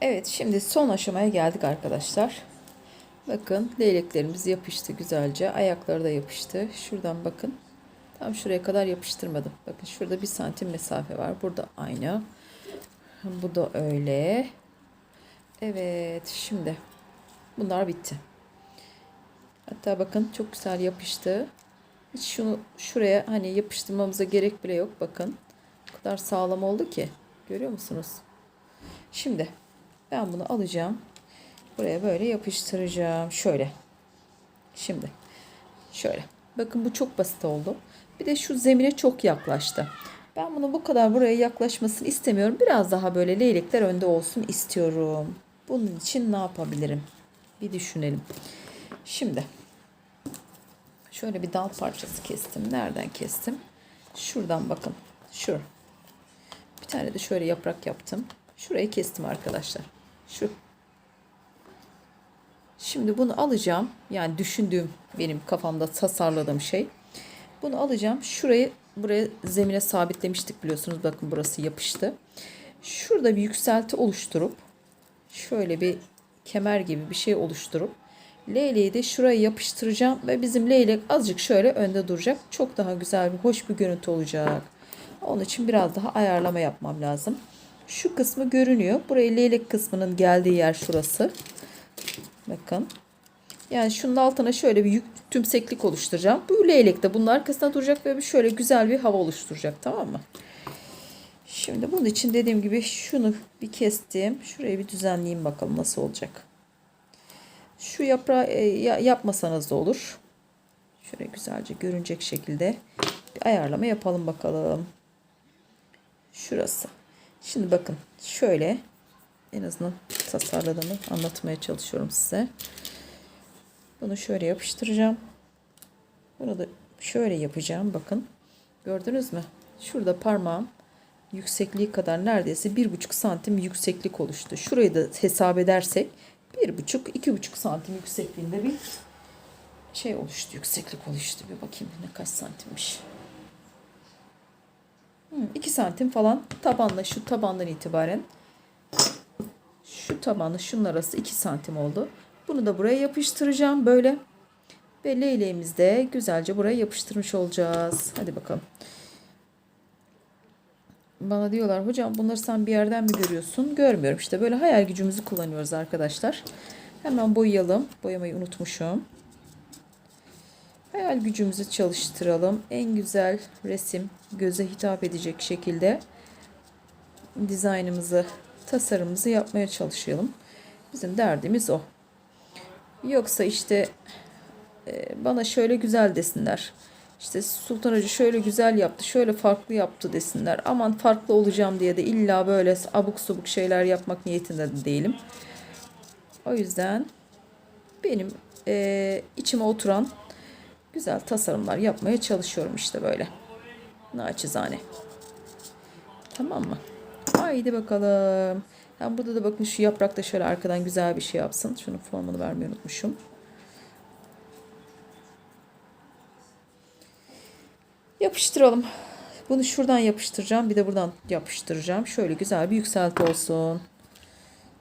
Evet şimdi son aşamaya geldik arkadaşlar. Bakın leyleklerimiz yapıştı güzelce. Ayakları da yapıştı. Şuradan bakın. Tam şuraya kadar yapıştırmadım. Bakın şurada bir santim mesafe var. Burada aynı. Bu da öyle. Evet şimdi bunlar bitti. Hatta bakın çok güzel yapıştı. Hiç şunu şuraya hani yapıştırmamıza gerek bile yok. Bakın. O kadar sağlam oldu ki. Görüyor musunuz? Şimdi ben bunu alacağım. Buraya böyle yapıştıracağım. Şöyle. Şimdi. Şöyle. Bakın bu çok basit oldu. Bir de şu zemine çok yaklaştı. Ben bunu bu kadar buraya yaklaşmasını istemiyorum. Biraz daha böyle leylekler önde olsun istiyorum. Bunun için ne yapabilirim? Bir düşünelim. Şimdi şöyle bir dal parçası kestim. Nereden kestim? Şuradan bakın. Şu. Bir tane de şöyle yaprak yaptım. Şurayı kestim arkadaşlar. Şu. Şimdi bunu alacağım. Yani düşündüğüm benim kafamda tasarladığım şey. Bunu alacağım. Şurayı buraya zemine sabitlemiştik biliyorsunuz. Bakın burası yapıştı. Şurada bir yükselti oluşturup şöyle bir kemer gibi bir şey oluşturup leyleği de şuraya yapıştıracağım ve bizim leylek azıcık şöyle önde duracak. Çok daha güzel bir hoş bir görüntü olacak. Onun için biraz daha ayarlama yapmam lazım. Şu kısmı görünüyor. Buraya leylek kısmının geldiği yer şurası. Bakın. Yani şunun altına şöyle bir yük, tümseklik oluşturacağım. Bu leylek de bunun arkasında duracak ve şöyle güzel bir hava oluşturacak. Tamam mı? Şimdi bunun için dediğim gibi şunu bir kestim. Şurayı bir düzenleyeyim bakalım nasıl olacak. Şu yaprağı e, ya, yapmasanız da olur. Şöyle güzelce görünecek şekilde bir ayarlama yapalım bakalım. Şurası. Şimdi bakın şöyle en azından tasarladığımı anlatmaya çalışıyorum size. Bunu şöyle yapıştıracağım. Bunu da şöyle yapacağım. Bakın. Gördünüz mü? Şurada parmağım yüksekliği kadar neredeyse bir buçuk santim yükseklik oluştu. Şurayı da hesap edersek bir buçuk iki buçuk santim yüksekliğinde bir şey oluştu. Yükseklik oluştu. Bir bakayım ne kaç santimmiş. 2 santim falan tabanla şu tabandan itibaren şu tabanla şunun arası 2 santim oldu. Bunu da buraya yapıştıracağım böyle. Ve leyleğimizi de güzelce buraya yapıştırmış olacağız. Hadi bakalım. Bana diyorlar hocam bunları sen bir yerden mi görüyorsun? Görmüyorum. İşte böyle hayal gücümüzü kullanıyoruz arkadaşlar. Hemen boyayalım. Boyamayı unutmuşum. Hayal gücümüzü çalıştıralım. En güzel resim göze hitap edecek şekilde dizaynımızı, tasarımımızı yapmaya çalışalım. Bizim derdimiz o. Yoksa işte e, bana şöyle güzel desinler. İşte Sultan Hoca şöyle güzel yaptı, şöyle farklı yaptı desinler. Aman farklı olacağım diye de illa böyle abuk subuk şeyler yapmak niyetinde de değilim. O yüzden benim e, içime oturan güzel tasarımlar yapmaya çalışıyorum işte böyle. Naçizane. Tamam mı? Haydi bakalım. Yani burada da bakın şu yaprak da şöyle arkadan güzel bir şey yapsın. Şunun formunu vermeyi unutmuşum. Yapıştıralım. Bunu şuradan yapıştıracağım. Bir de buradan yapıştıracağım. Şöyle güzel bir yükselti olsun.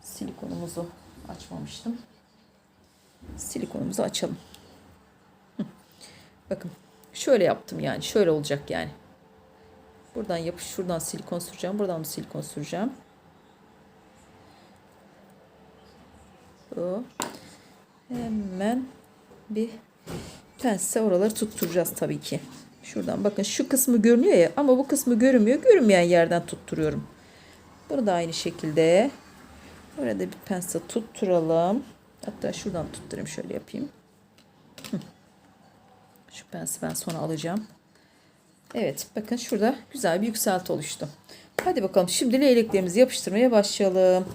Silikonumuzu açmamıştım. Silikonumuzu açalım. Bakın şöyle yaptım yani. Şöyle olacak yani. Buradan yapış şuradan silikon süreceğim. Buradan da silikon süreceğim. Bu. Hemen bir pense oraları tutturacağız tabii ki. Şuradan bakın şu kısmı görünüyor ya ama bu kısmı görünmüyor. Görünmeyen yerden tutturuyorum. Bunu da aynı şekilde orada bir pense tutturalım. Hatta şuradan tutturayım şöyle yapayım. Şu pensi ben sonra alacağım. Evet bakın şurada güzel bir yükselti oluştu. Hadi bakalım şimdi leyleklerimizi yapıştırmaya başlayalım.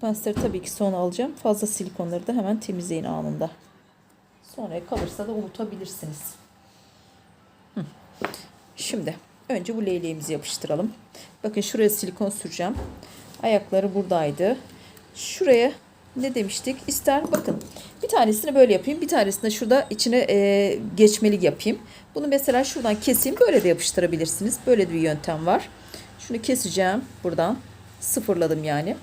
Pensleri tabii ki sonra alacağım. Fazla silikonları da hemen temizleyin anında. Sonra kalırsa da unutabilirsiniz. Şimdi önce bu leyleğimizi yapıştıralım. Bakın şuraya silikon süreceğim. Ayakları buradaydı. Şuraya ne demiştik? İster bakın bir tanesini böyle yapayım. Bir tanesini şurada içine e, geçmeli yapayım. Bunu mesela şuradan keseyim. Böyle de yapıştırabilirsiniz. Böyle de bir yöntem var. Şunu keseceğim buradan. Sıfırladım yani.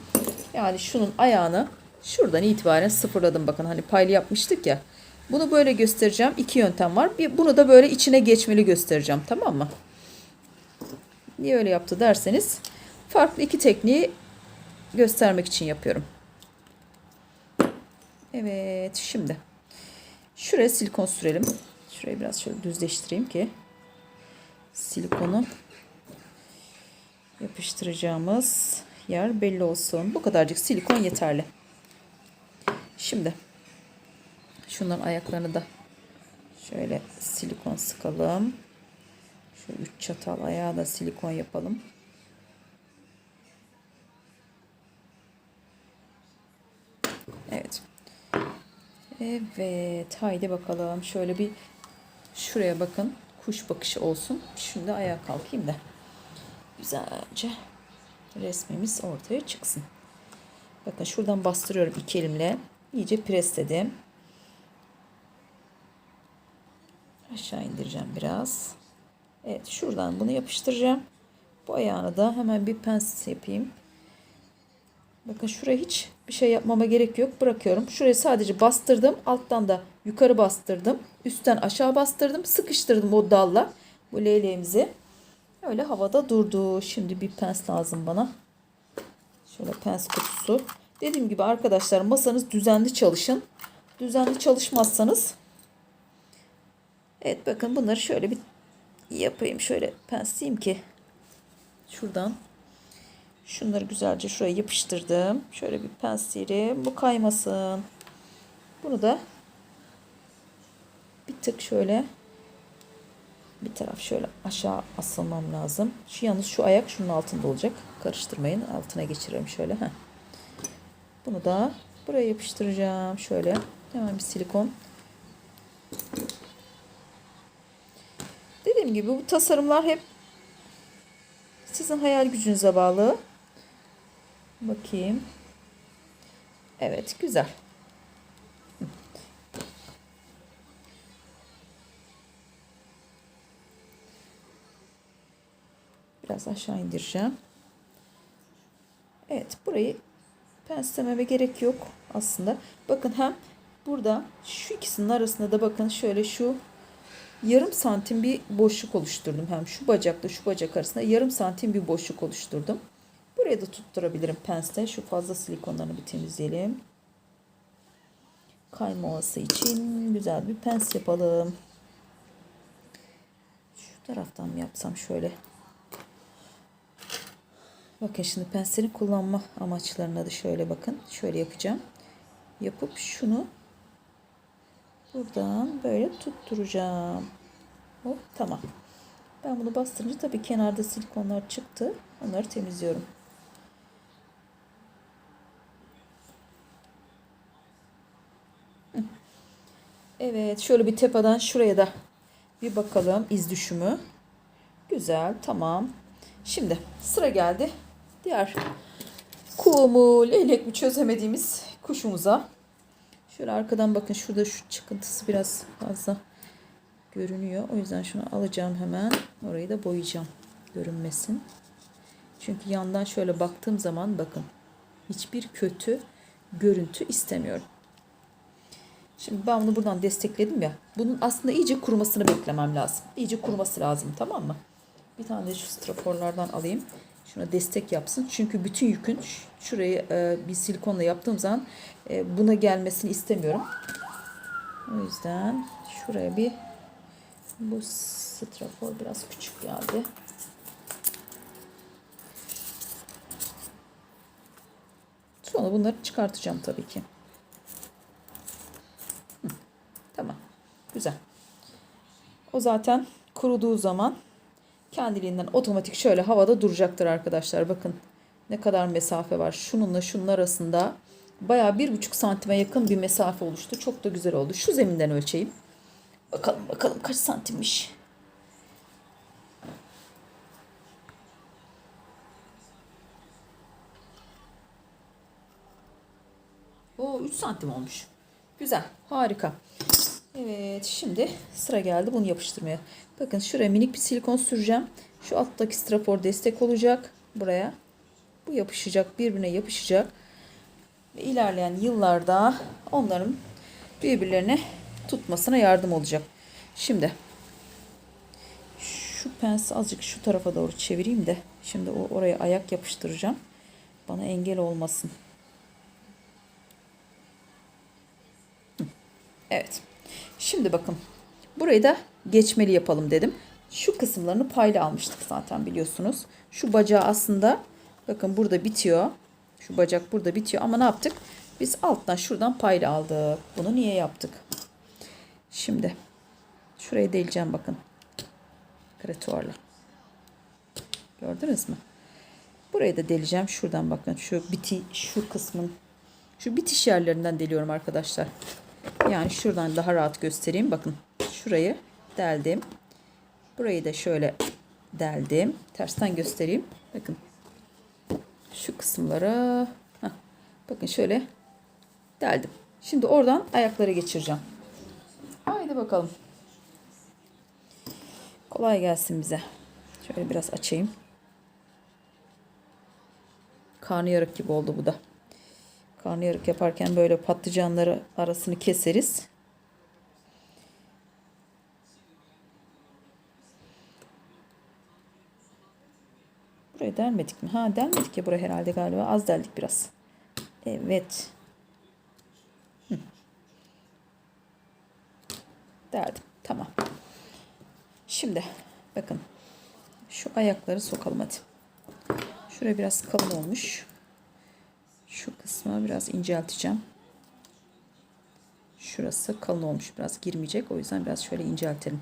Yani şunun ayağını şuradan itibaren sıfırladım. Bakın hani paylı yapmıştık ya. Bunu böyle göstereceğim. İki yöntem var. Bir, bunu da böyle içine geçmeli göstereceğim. Tamam mı? Niye öyle yaptı derseniz farklı iki tekniği göstermek için yapıyorum. Evet şimdi şuraya silikon sürelim. Şurayı biraz şöyle düzleştireyim ki silikonu yapıştıracağımız yer belli olsun. Bu kadarcık silikon yeterli. Şimdi şunların ayaklarını da şöyle silikon sıkalım. Şu üç çatal ayağı da silikon yapalım. Evet. Evet. Haydi bakalım. Şöyle bir şuraya bakın. Kuş bakışı olsun. Şimdi ayağa kalkayım da. Güzelce resmimiz ortaya çıksın. Bakın şuradan bastırıyorum iki elimle. İyice presledim. Aşağı indireceğim biraz. Evet şuradan bunu yapıştıracağım. Bu ayağını da hemen bir pens yapayım. Bakın şuraya hiç bir şey yapmama gerek yok. Bırakıyorum. Şuraya sadece bastırdım. Alttan da yukarı bastırdım. Üstten aşağı bastırdım. Sıkıştırdım o dalla. Bu leyleğimizi. Öyle havada durdu. Şimdi bir pens lazım bana. Şöyle pens kutusu. Dediğim gibi arkadaşlar masanız düzenli çalışın. Düzenli çalışmazsanız Evet bakın bunları şöyle bir yapayım. Şöyle pensleyeyim ki şuradan şunları güzelce şuraya yapıştırdım. Şöyle bir pensleyelim. Bu kaymasın. Bunu da bir tık şöyle bir taraf şöyle aşağı asılmam lazım. Şu yalnız şu ayak şunun altında olacak. Karıştırmayın. Altına geçirelim şöyle. Heh. Bunu da buraya yapıştıracağım. Şöyle hemen bir silikon. Dediğim gibi bu tasarımlar hep sizin hayal gücünüze bağlı. Bakayım. Evet güzel. Biraz aşağı indireceğim. Evet burayı penslememe gerek yok aslında. Bakın hem burada şu ikisinin arasında da bakın şöyle şu yarım santim bir boşluk oluşturdum. Hem şu bacakla şu bacak arasında yarım santim bir boşluk oluşturdum. Buraya da tutturabilirim pensle. Şu fazla silikonlarını bir temizleyelim. Kaymaması için güzel bir pens yapalım. Şu taraftan mı yapsam şöyle. Bakın şimdi pensleri kullanma amaçlarına da şöyle bakın. Şöyle yapacağım. Yapıp şunu buradan böyle tutturacağım. Hop tamam. Ben bunu bastırınca tabii kenarda silikonlar çıktı. Onları temizliyorum. Evet şöyle bir tepeden şuraya da bir bakalım iz düşümü. Güzel tamam. Şimdi sıra geldi. Diğer kuğu mu leylek mi çözemediğimiz kuşumuza. Şöyle arkadan bakın şurada şu çıkıntısı biraz fazla görünüyor. O yüzden şunu alacağım hemen. Orayı da boyayacağım. Görünmesin. Çünkü yandan şöyle baktığım zaman bakın hiçbir kötü görüntü istemiyorum. Şimdi ben bunu buradan destekledim ya. Bunun aslında iyice kurumasını beklemem lazım. İyice kuruması lazım tamam mı? Bir tane de şu straforlardan alayım. Şuna destek yapsın. Çünkü bütün yükün şurayı e, bir silikonla yaptığım zaman e, buna gelmesini istemiyorum. O yüzden şuraya bir bu strafor biraz küçük geldi. Sonra bunları çıkartacağım tabii ki. Hı, tamam. Güzel. O zaten kuruduğu zaman kendiliğinden otomatik şöyle havada duracaktır arkadaşlar. Bakın ne kadar mesafe var. Şununla şunun arasında baya bir buçuk santime yakın bir mesafe oluştu. Çok da güzel oldu. Şu zeminden ölçeyim. Bakalım bakalım kaç santimmiş. O 3 santim olmuş. Güzel. Harika. Evet şimdi sıra geldi bunu yapıştırmaya. Bakın şuraya minik bir silikon süreceğim. Şu alttaki strafor destek olacak buraya. Bu yapışacak birbirine yapışacak. Ve ilerleyen yıllarda onların birbirlerine tutmasına yardım olacak. Şimdi şu pensi azıcık şu tarafa doğru çevireyim de şimdi o oraya ayak yapıştıracağım. Bana engel olmasın. Evet. Şimdi bakın. Burayı da geçmeli yapalım dedim. Şu kısımlarını payla almıştık zaten biliyorsunuz. Şu bacağı aslında bakın burada bitiyor. Şu bacak burada bitiyor ama ne yaptık? Biz alttan şuradan payla aldık. Bunu niye yaptık? Şimdi şurayı deleceğim bakın. Kretuarla. Gördünüz mü? Burayı da deleceğim. Şuradan bakın. Şu biti, şu kısmın şu bitiş yerlerinden deliyorum arkadaşlar. Yani şuradan daha rahat göstereyim. Bakın şurayı deldim. Burayı da şöyle deldim. Tersten göstereyim. Bakın. Şu kısımlara heh, bakın şöyle deldim. Şimdi oradan ayakları geçireceğim. Haydi bakalım. Kolay gelsin bize. Şöyle biraz açayım. Karnıyarık gibi oldu bu da. Karnıyarık yaparken böyle patlıcanları arasını keseriz. Buraya delmedik mi? Ha delmedik ya buraya herhalde galiba. Az deldik biraz. Evet. Hı. Deldim. Tamam. Şimdi bakın. Şu ayakları sokalım hadi. Şuraya biraz kalın olmuş. Şu kısmı biraz incelteceğim. Şurası kalın olmuş. Biraz girmeyecek. O yüzden biraz şöyle inceltelim.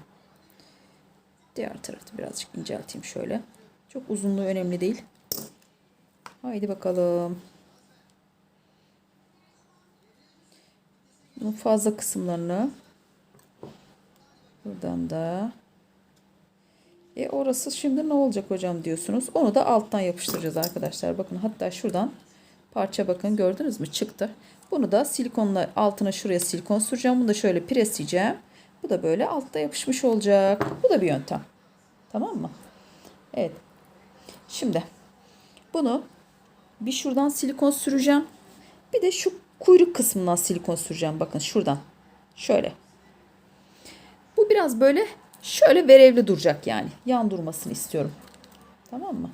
Diğer tarafı birazcık incelteyim şöyle. Çok uzunluğu önemli değil. Haydi bakalım. Bunun fazla kısımlarını buradan da e orası şimdi ne olacak hocam diyorsunuz. Onu da alttan yapıştıracağız arkadaşlar. Bakın hatta şuradan parça bakın gördünüz mü çıktı. Bunu da silikonla altına şuraya silikon süreceğim. Bunu da şöyle presleyeceğim. Bu da böyle altta yapışmış olacak. Bu da bir yöntem. Tamam mı? Evet. Şimdi bunu bir şuradan silikon süreceğim. Bir de şu kuyruk kısmından silikon süreceğim. Bakın şuradan. Şöyle. Bu biraz böyle şöyle verevli duracak yani. Yan durmasını istiyorum. Tamam mı?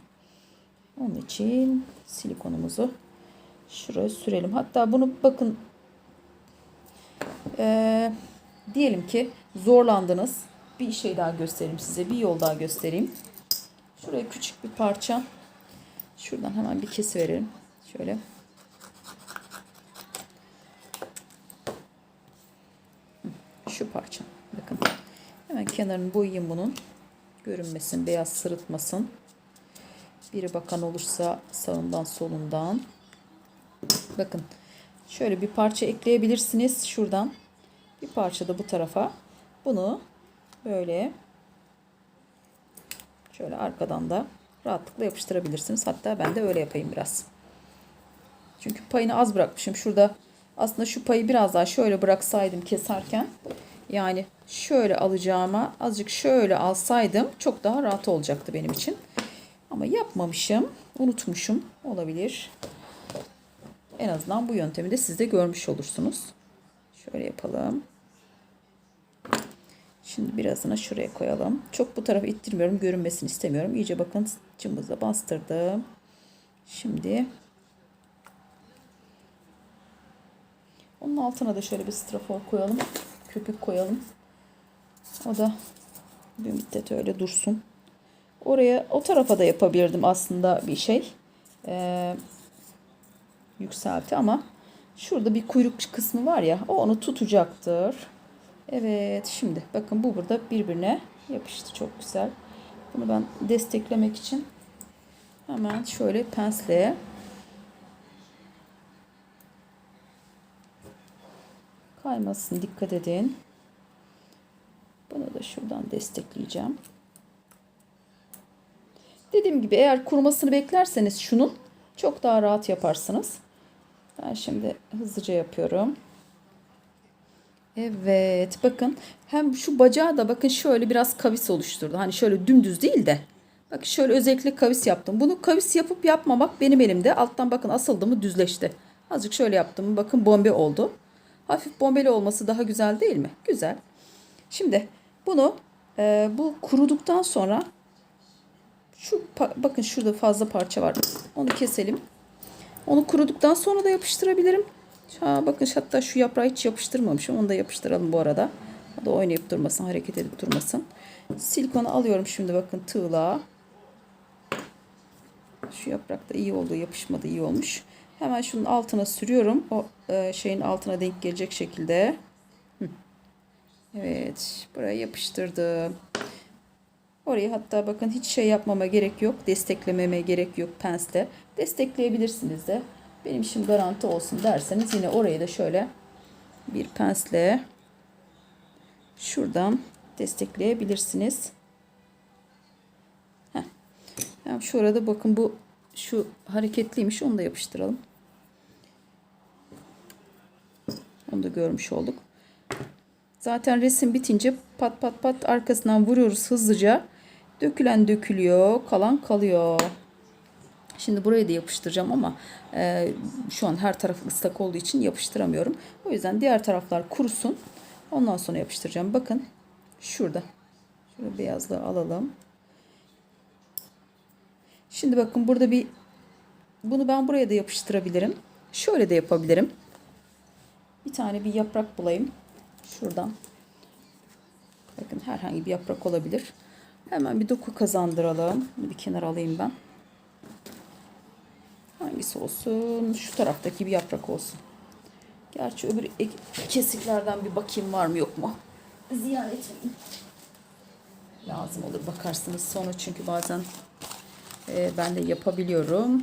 Onun için silikonumuzu şuraya sürelim. Hatta bunu bakın ee, diyelim ki zorlandınız. Bir şey daha göstereyim size. Bir yol daha göstereyim. Şuraya küçük bir parça. Şuradan hemen bir kesi verelim. Şöyle. Şu parça. Bakın. Hemen kenarını boyayayım bunun. Görünmesin, beyaz sırıtmasın. Biri bakan olursa sağından solundan. Bakın. Şöyle bir parça ekleyebilirsiniz şuradan. Bir parça da bu tarafa. Bunu böyle şöyle arkadan da rahatlıkla yapıştırabilirsiniz. Hatta ben de öyle yapayım biraz. Çünkü payını az bırakmışım. Şurada aslında şu payı biraz daha şöyle bıraksaydım keserken yani şöyle alacağıma azıcık şöyle alsaydım çok daha rahat olacaktı benim için. Ama yapmamışım. Unutmuşum. Olabilir. En azından bu yöntemi de siz de görmüş olursunuz. Şöyle yapalım. Şimdi birazını şuraya koyalım. Çok bu tarafa ittirmiyorum. Görünmesini istemiyorum. İyice bakın cımbızla bastırdım. Şimdi onun altına da şöyle bir strafor koyalım. Köpük koyalım. O da bir müddet öyle dursun. Oraya o tarafa da yapabilirdim aslında bir şey. Ee, yükselti ama şurada bir kuyruk kısmı var ya o onu tutacaktır. Evet şimdi bakın bu burada birbirine yapıştı çok güzel. Bunu ben desteklemek için hemen şöyle pensle kaymasın dikkat edin. Bunu da şuradan destekleyeceğim. Dediğim gibi eğer kurumasını beklerseniz şunun çok daha rahat yaparsınız. Ben şimdi hızlıca yapıyorum. Evet bakın hem şu bacağı da bakın şöyle biraz kavis oluşturdu. Hani şöyle dümdüz değil de. Bak şöyle özellikle kavis yaptım. Bunu kavis yapıp yapmamak benim elimde. Alttan bakın asıldı mı düzleşti. Azıcık şöyle yaptım. Bakın bombe oldu. Hafif bombeli olması daha güzel değil mi? Güzel. Şimdi bunu e, bu kuruduktan sonra şu bakın şurada fazla parça var. Onu keselim. Onu kuruduktan sonra da yapıştırabilirim. Ha, bakın hatta şu yaprağı hiç yapıştırmamışım. Onu da yapıştıralım bu arada. O da oynayıp durmasın, hareket edip durmasın. Silikonu alıyorum şimdi bakın tığla. Şu yaprak da iyi oldu, yapışmadı, iyi olmuş. Hemen şunun altına sürüyorum. O e, şeyin altına denk gelecek şekilde. Hı. Evet, buraya yapıştırdım. Orayı hatta bakın hiç şey yapmama gerek yok. Desteklememe gerek yok pensle. Destekleyebilirsiniz de. Benim işim garanti olsun derseniz yine orayı da şöyle bir pensle şuradan destekleyebilirsiniz. Heh. Yani şu arada bakın bu şu hareketliymiş. Onu da yapıştıralım. Onu da görmüş olduk. Zaten resim bitince pat pat pat arkasından vuruyoruz hızlıca. Dökülen dökülüyor, kalan kalıyor. Şimdi burayı da yapıştıracağım ama e, şu an her taraf ıslak olduğu için yapıştıramıyorum. O yüzden diğer taraflar kurusun. Ondan sonra yapıştıracağım. Bakın şurada. Şöyle beyazlığı alalım. Şimdi bakın burada bir bunu ben buraya da yapıştırabilirim. Şöyle de yapabilirim. Bir tane bir yaprak bulayım. Şuradan. Bakın herhangi bir yaprak olabilir. Hemen bir doku kazandıralım. Bir kenara alayım ben. Hangisi olsun? Şu taraftaki bir yaprak olsun. Gerçi öbür kesiklerden bir bakayım var mı yok mu? Ziyaret edeyim. Lazım olur bakarsınız sonra çünkü bazen e, ben de yapabiliyorum.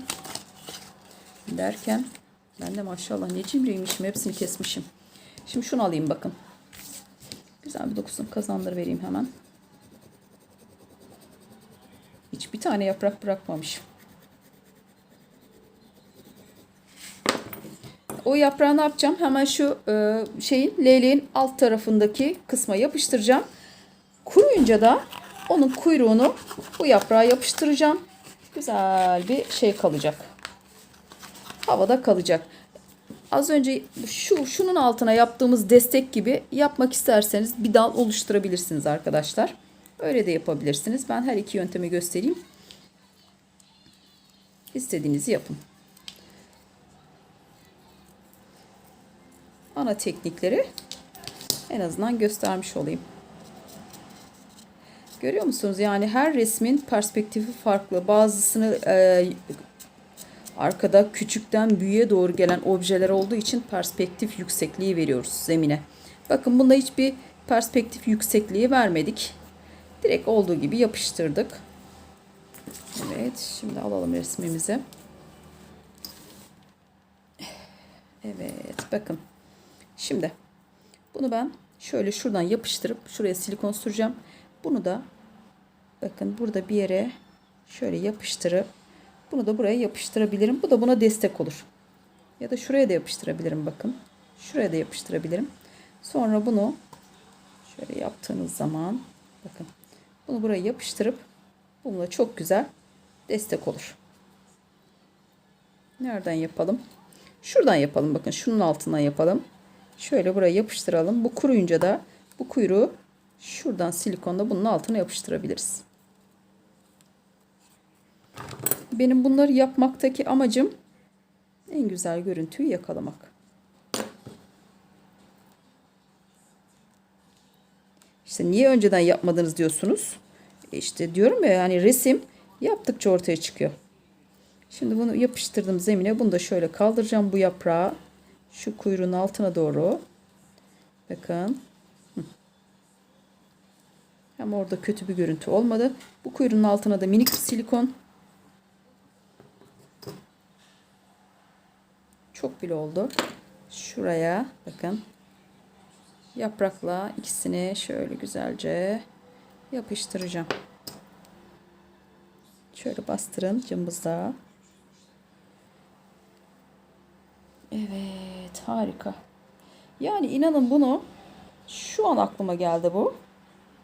Derken ben de maşallah ne cimriymişim hepsini kesmişim. Şimdi şunu alayım bakın. Güzel bir dokusunu kazandır vereyim hemen. Hiçbir tane yaprak bırakmamışım. O yaprağı ne yapacağım? Hemen şu e, şeyin leyleğin alt tarafındaki kısma yapıştıracağım. Kuruyunca da onun kuyruğunu bu yaprağa yapıştıracağım. Güzel bir şey kalacak. Havada kalacak. Az önce şu şunun altına yaptığımız destek gibi yapmak isterseniz bir dal oluşturabilirsiniz arkadaşlar. Öyle de yapabilirsiniz. Ben her iki yöntemi göstereyim. İstediğinizi yapın. Ana teknikleri en azından göstermiş olayım. Görüyor musunuz? Yani her resmin perspektifi farklı. Bazısını e, arkada küçükten büyüğe doğru gelen objeler olduğu için perspektif yüksekliği veriyoruz zemine. Bakın bunda hiçbir perspektif yüksekliği vermedik. Direkt olduğu gibi yapıştırdık. Evet, şimdi alalım resmimizi. Evet, bakın. Şimdi bunu ben şöyle şuradan yapıştırıp şuraya silikon süreceğim. Bunu da bakın burada bir yere şöyle yapıştırıp bunu da buraya yapıştırabilirim. Bu da buna destek olur. Ya da şuraya da yapıştırabilirim bakın. Şuraya da yapıştırabilirim. Sonra bunu şöyle yaptığınız zaman bakın bunu buraya yapıştırıp bununla çok güzel destek olur. Nereden yapalım? Şuradan yapalım bakın şunun altından yapalım. Şöyle buraya yapıştıralım. Bu kuruyunca da bu kuyruğu şuradan silikonda bunun altına yapıştırabiliriz. Benim bunları yapmaktaki amacım en güzel görüntüyü yakalamak. İşte niye önceden yapmadınız diyorsunuz. E İşte diyorum ya yani resim yaptıkça ortaya çıkıyor. Şimdi bunu yapıştırdım zemine. Bunu da şöyle kaldıracağım bu yaprağı. Şu kuyruğun altına doğru. Bakın. Hem orada kötü bir görüntü olmadı. Bu kuyruğun altına da minik bir silikon. Çok bile oldu. Şuraya bakın. Yaprakla ikisini şöyle güzelce yapıştıracağım. Şöyle bastırın cımbızla. Evet harika. Yani inanın bunu şu an aklıma geldi bu.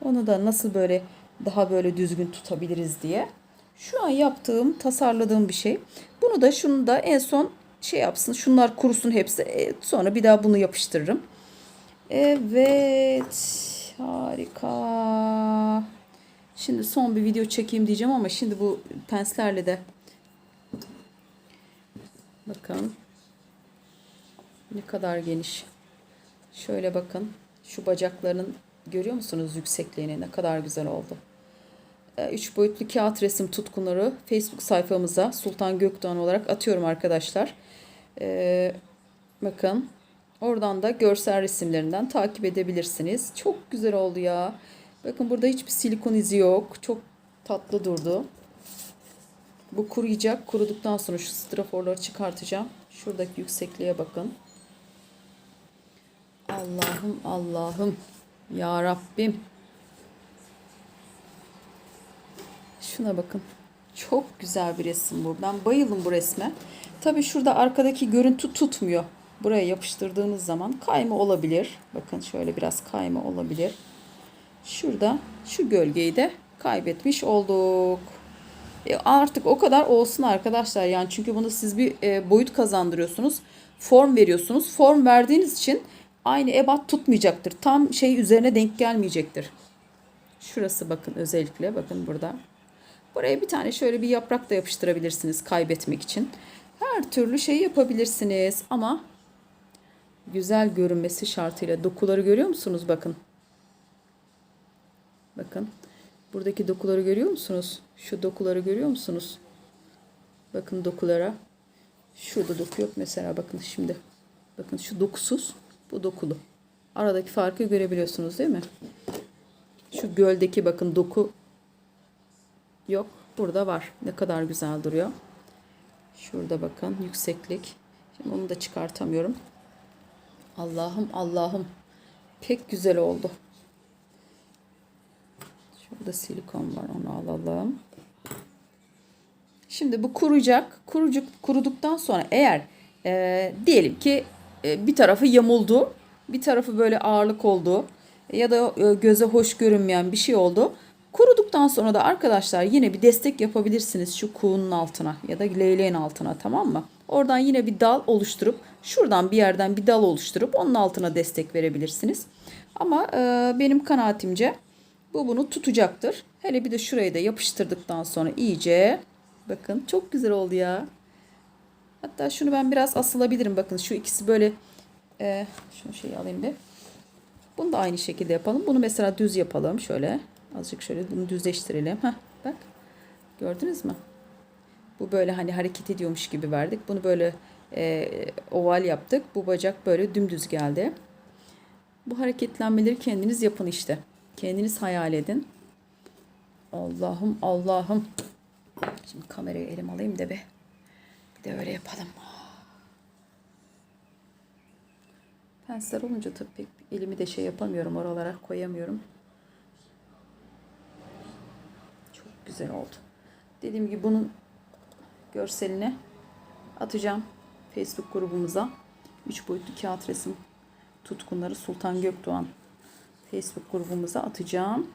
Onu da nasıl böyle daha böyle düzgün tutabiliriz diye. Şu an yaptığım, tasarladığım bir şey. Bunu da şunu da en son şey yapsın. Şunlar kurusun hepsi. E, sonra bir daha bunu yapıştırırım. Evet. Harika. Şimdi son bir video çekeyim diyeceğim ama şimdi bu penslerle de bakın ne kadar geniş. Şöyle bakın. Şu bacaklarının görüyor musunuz yüksekliğini? Ne kadar güzel oldu. 3 boyutlu kağıt resim tutkunları Facebook sayfamıza Sultan Gökdoğan olarak atıyorum arkadaşlar. Ee, bakın oradan da görsel resimlerinden takip edebilirsiniz. Çok güzel oldu ya. Bakın burada hiçbir silikon izi yok. Çok tatlı durdu. Bu kuruyacak. Kuruduktan sonra şu straforları çıkartacağım. Şuradaki yüksekliğe bakın. Allah'ım Allah'ım. Ya Rabbim. Şuna bakın. Çok güzel bir resim bu. Bayıldım bu resme. Tabii şurada arkadaki görüntü tutmuyor. Buraya yapıştırdığınız zaman kayma olabilir. Bakın şöyle biraz kayma olabilir. Şurada şu gölgeyi de kaybetmiş olduk. E artık o kadar olsun arkadaşlar. Yani çünkü bunu siz bir e, boyut kazandırıyorsunuz. Form veriyorsunuz. Form verdiğiniz için aynı ebat tutmayacaktır. Tam şey üzerine denk gelmeyecektir. Şurası bakın özellikle bakın burada. Buraya bir tane şöyle bir yaprak da yapıştırabilirsiniz kaybetmek için. Her türlü şey yapabilirsiniz ama güzel görünmesi şartıyla dokuları görüyor musunuz bakın. Bakın. Buradaki dokuları görüyor musunuz? Şu dokuları görüyor musunuz? Bakın dokulara. Şurada doku yok mesela bakın şimdi. Bakın şu dokusuz, bu dokulu. Aradaki farkı görebiliyorsunuz değil mi? Şu göldeki bakın doku yok. Burada var. Ne kadar güzel duruyor. Şurada bakın yükseklik. Şimdi onu da çıkartamıyorum. Allah'ım Allah'ım. Pek güzel oldu. Şurada silikon var onu alalım. Şimdi bu kuruyacak. Kurucuk, kuruduktan sonra eğer e, diyelim ki e, bir tarafı yamuldu. Bir tarafı böyle ağırlık oldu. Ya da e, göze hoş görünmeyen bir şey oldu. Kuruduktan sonra da arkadaşlar yine bir destek yapabilirsiniz şu kuğunun altına ya da leyleğin altına tamam mı? Oradan yine bir dal oluşturup şuradan bir yerden bir dal oluşturup onun altına destek verebilirsiniz. Ama e, benim kanaatimce bu bunu tutacaktır. Hele bir de şurayı da yapıştırdıktan sonra iyice bakın çok güzel oldu ya. Hatta şunu ben biraz asılabilirim. Bakın şu ikisi böyle e, şunu şey alayım bir. Bunu da aynı şekilde yapalım. Bunu mesela düz yapalım. Şöyle azıcık şöyle bunu düzleştirelim. Heh, bak gördünüz mü? Bu böyle hani hareket ediyormuş gibi verdik. Bunu böyle e, oval yaptık. Bu bacak böyle dümdüz geldi. Bu hareketlenmeleri kendiniz yapın işte. Kendiniz hayal edin. Allah'ım Allah'ım. Şimdi kamerayı elim alayım da bir. Bir de öyle yapalım. Pensler olunca tabii pek elimi de şey yapamıyorum. Oralara koyamıyorum. Çok güzel oldu. Dediğim gibi bunun görselini atacağım Facebook grubumuza. 3 boyutlu kağıt resim tutkunları Sultan Gökdoğan Facebook grubumuza atacağım.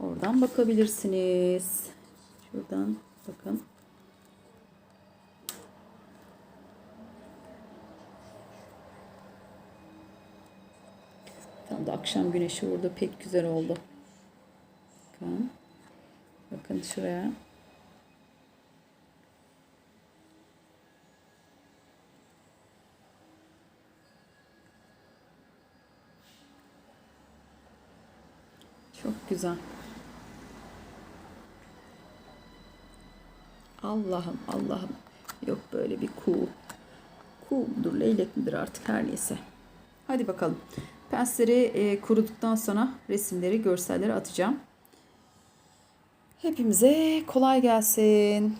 Oradan bakabilirsiniz. Şuradan bakın. Tam da akşam güneşi burada pek güzel oldu. Bakın. Bakın şuraya. Çok güzel. Allah'ım Allah'ım. Yok böyle bir kuğu. Kuğu mudur, leylek midir artık her neyse. Hadi bakalım. Pensleri e, kuruduktan sonra resimleri, görselleri atacağım. Hepimize kolay gelsin.